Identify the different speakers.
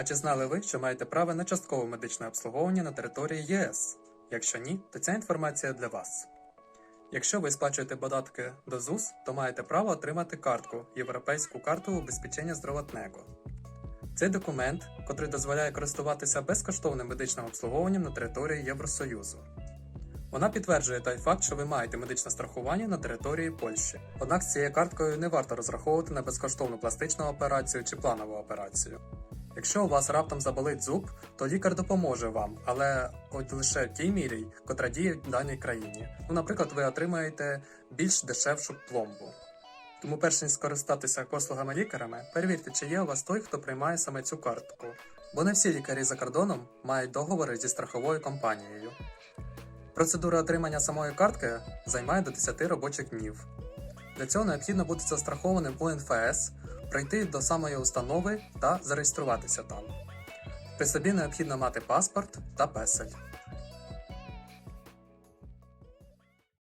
Speaker 1: А чи знали ви, що маєте право на часткове медичне обслуговування на території ЄС? Якщо ні, то ця інформація для вас. Якщо ви сплачуєте податки до ЗУС, то маєте право отримати картку Європейську карту убезпечення здравотного. Цей документ, котрий дозволяє користуватися безкоштовним медичним обслуговуванням на території Євросоюзу. Вона підтверджує той факт, що ви маєте медичне страхування на території Польщі. Однак з цією карткою не варто розраховувати на безкоштовну пластичну операцію чи планову операцію. Якщо у вас раптом заболить зуб, то лікар допоможе вам, але от лише тій мірі, котра діє в даній країні. Ну, наприклад, ви отримаєте більш дешевшу пломбу. Тому, перш ніж скористатися послугами лікарями, перевірте, чи є у вас той, хто приймає саме цю картку. Бо не всі лікарі за кордоном мають договори зі страховою компанією. Процедура отримання самої картки займає до 10 робочих днів. Для цього необхідно бути застрахованим у НФС, прийти до самої установи та зареєструватися там. При собі необхідно мати паспорт та песель.